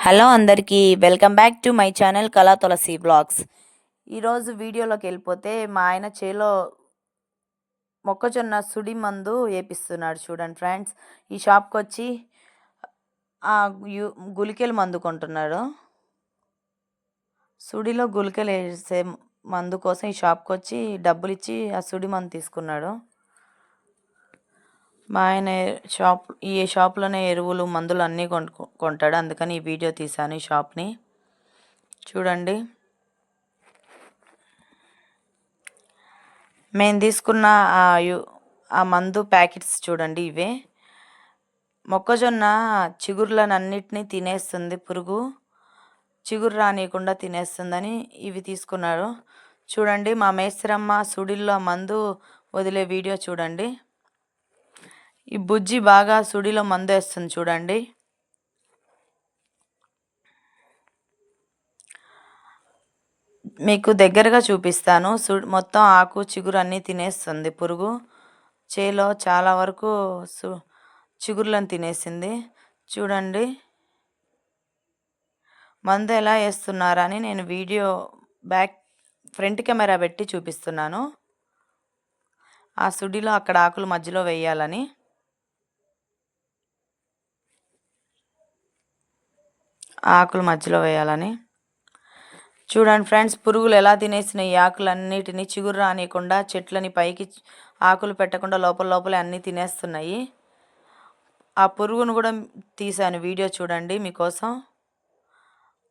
Hello అందరికీ welcome back to my channel Kala Tulasi blogs. ఈరోజు వీడియోలోకి వెళ్ళిపోతే మా ఆయన చేలో మొక్కజొన్న సుడి మందు వేపిస్తున్నాడు చూడండి ఫ్రెండ్స్. ఈ షాప్కి వచ్చి ఆ మందు కొంటున్నాడు. సుడిలో గుళికలు వేసే మందు కోసం ఈ షాప్కి వచ్చి డబ్బులు ఇచ్చి ఆ సుడి మందు తీసుకున్నాడు. మా ఆయన షాప్ ఈ షాప్లోనే ఎరువులు మందులు అన్నీ కొనుక్కో కొంటాడు. అందుకని ఈ వీడియో తీశాను ఈ షాప్ని. చూడండి. మేము తీసుకున్న ఆ యు- ఆ మందు ప్యాకెట్స్ చూడండి ఇవే. మొక్కజొన్న చిగుర్లనన్నిటినీ తినేస్తుంది పురుగు. చిగురు రానియకుండా తినేస్తుందని ఇవి తీసుకున్నారు. చూడండి మా మేస్త్రమ్మ సుడిల్లో మందు వదిలే వీడియో చూడండి. ఈ బుజ్జి బాగా సుడిలో మందు వేస్తుంది చూడండి. మీకు దగ్గరగా చూపిస్తాను. సు మొత్తం ఆకు చిగురు అన్నీ తినేస్తుంది పురుగు. చేలో చాలా వరకు సు చిగురులను తినేసింది. చూడండి. మందు ఎలా వేస్తున్నారని నేను వీడియో బ్యాక్ ఫ్రంట్ కెమెరా పెట్టి చూపిస్తున్నాను. ఆ సుడిలో అక్కడ ఆకులు మధ్యలో వేయాలని. ఆకులు మధ్యలో వేయాలని. చూడండి ఫ్రెండ్స్ పురుగులు ఎలా తినేసిన ఈ ఆకులన్నిటిని చిగురు రానియకుండా చెట్లని పైకి ఆకులు పెట్టకుండా లోపల లోపలే అన్నీ తినేస్తున్నాయి. ఆ పురుగును కూడా తీశాను వీడియో చూడండి మీకోసం.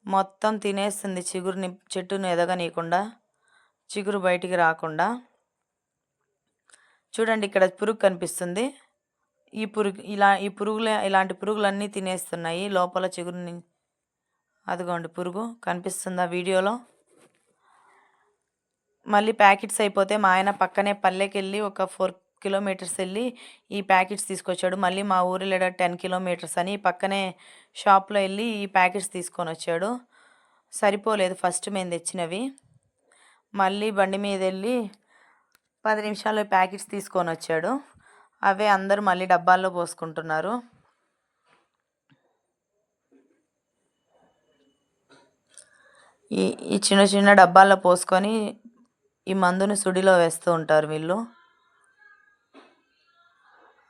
మొత్తం తినేస్తుంది చిగురుని చెట్టును ఎదగనీయకుండా చిగురు బయటికి రాకుండా. చూడండి ఇక్కడ పురుగు కనిపిస్తుంది. ఈ పురుగు ఇలా ఈ పురుగులే ఇలాంటి పురుగులన్నీ తినేస్తున్నాయి. లోపల చిగురుని అదిగోండి పురుగు కనిపిస్తుందా వీడియోలో. మళ్ళీ ప్యాకెట్స్ అయిపోతే మా ఆయన పక్కనే పల్లెకి వెళ్ళి ఒక ఫోర్ కిలోమీటర్స్ వెళ్ళి ఈ ప్యాకెట్స్ తీసుకొచ్చాడు. మళ్ళీ మా ఊరిలో టెన్ కిలోమీటర్స్ అని పక్కనే షాప్లో వెళ్ళి ఈ ప్యాకెట్స్ తీసుకొని వచ్చాడు. సరిపోలేదు ఫస్ట్ మేము తెచ్చినవి. మళ్ళీ బండి మీద వెళ్ళి పది నిమిషాల్లో ప్యాకెట్స్ తీసుకొని వచ్చాడు. అవే అందరూ మళ్ళీ డబ్బాల్లో పోసుకుంటున్నారు. ఈ ఈ చిన్న చిన్న డబ్బాల్లో పోసుకొని ఈ మందుని సుడిలో వేస్తూ ఉంటారు వీళ్ళు.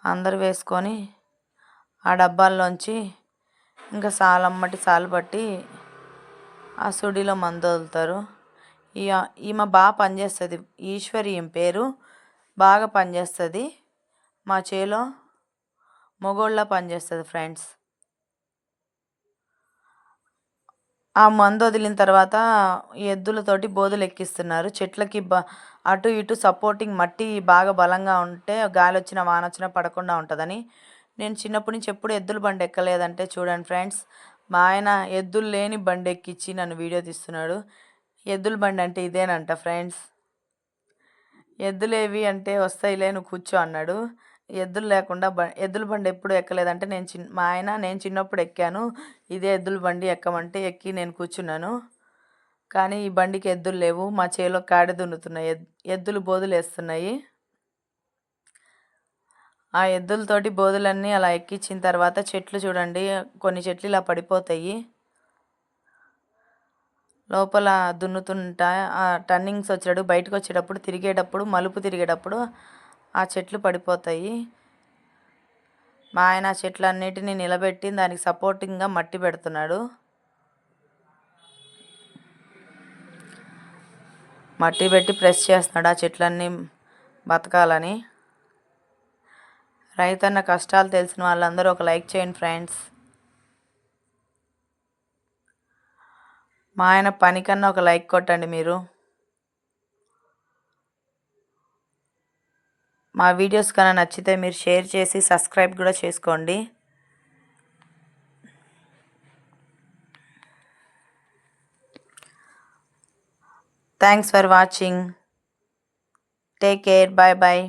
అందరు వేసుకొని ఆ డబ్బాల్లోంచి ఇంకా సాలమ్మటి సాలు పట్టి ఆ సుడిలో మందు వదులుతారు. ఈ ఈమె బాగా పనిచేస్తుంది. ఈశ్వరి ఈమె పేరు. బాగా పనిచేస్తుంది. మా చేలో మొగోళ్ళ పనిచేస్తుంది ఫ్రెండ్స్ ఆ మందు వదిలిన తర్వాత ఎద్దులతోటి బోధులు ఎక్కిస్తున్నారు చెట్లకి బ అటు ఇటు సపోర్టింగ్ మట్టి బాగా బలంగా ఉంటే గాలి వచ్చిన వాన వచ్చినా పడకుండా ఉంటుందని. నేను చిన్నప్పటి నుంచి ఎప్పుడు ఎద్దుల బండి ఎక్కలేదంటే చూడండి ఫ్రెండ్స్ మా ఆయన ఎద్దులు లేని బండి ఎక్కించి నన్ను వీడియో తీస్తున్నాడు. ఎద్దుల బండి అంటే ఇదేనంట ఫ్రెండ్స్ ఎద్దులేవి అంటే వస్తాయిలే నువ్వు కూర్చో అన్నాడు. ఎద్దులు లేకుండా బ ఎద్దుల బండి ఎప్పుడు ఎక్కలేదంటే నేను చిన్న మా ఆయన నేను చిన్నప్పుడు ఎక్కాను. ఇదే ఎద్దుల బండి ఎక్కమంటే ఎక్కి నేను కూర్చున్నాను. కానీ ఈ బండికి ఎద్దులు లేవు. మా చేలో కాడి దున్నుతున్నాయి. ఎద్దులు బోధులు వేస్తున్నాయి. ఆ ఎద్దులతోటి బోధులన్నీ అలా ఎక్కించిన తర్వాత చెట్లు చూడండి. కొన్ని చెట్లు ఇలా పడిపోతాయి. లోపల దున్నుతుంటా ఆ టర్నింగ్స్ వచ్చాడు బయటకు వచ్చేటప్పుడు తిరిగేటప్పుడు మలుపు తిరిగేటప్పుడు ఆ చెట్లు పడిపోతాయి. మా ఆయన ఆ చెట్లన్నిటిని నిలబెట్టి దానికి సపోర్టింగ్గా మట్టి పెడుతున్నాడు. మట్టి పెట్టి ప్రెస్ చేస్తున్నాడు ఆ చెట్లన్నీ బతకాలని. రైతన్న కష్టాలు తెలిసిన వాళ్ళందరూ ఒక లైక్ చేయండి ఫ్రెండ్స్. మా ఆయన పనికన్నా ఒక లైక్ కొట్టండి మీరు. మా వీడియోస్ కన్నా నచ్చితే మీరు షేర్ చేసి సబ్స్క్రైబ్ కూడా చేసుకోండి. Thanks for watching take care bye bye